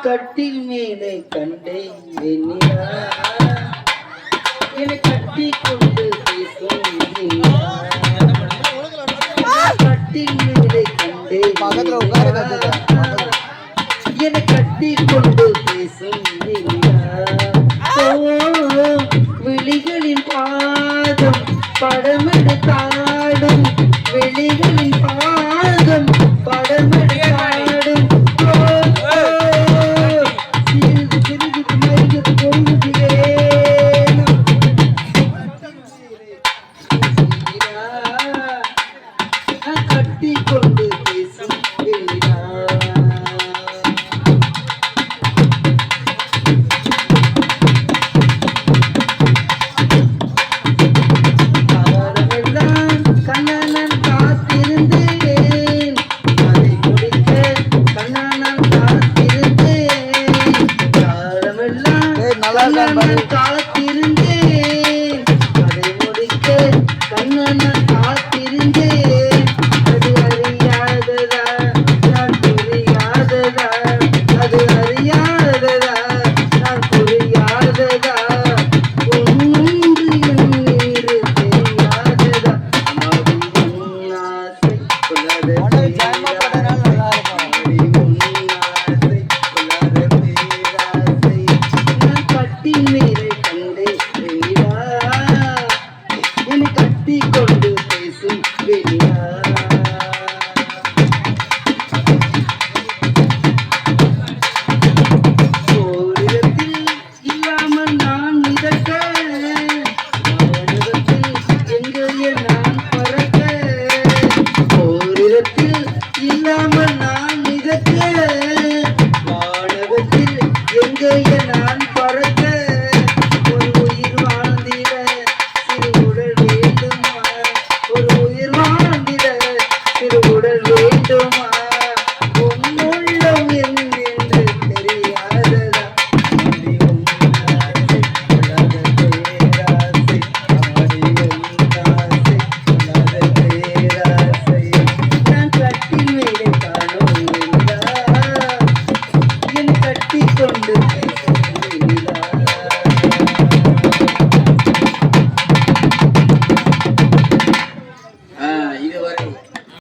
கட்டில் மேலே கண்டேன் என்னை கட்டி கொண்டு பேசும் கட்டில் மேலே கண்டேன் என்னை கட்டி கொண்டு பேசும் விழிகளின் பாதம் படமெடுத்தாடும் வெளிகளின் பாதம் தட்டி கொண்டு பேசும் நல்லா இருக்கான் যায় Yeah. Görüşürüz.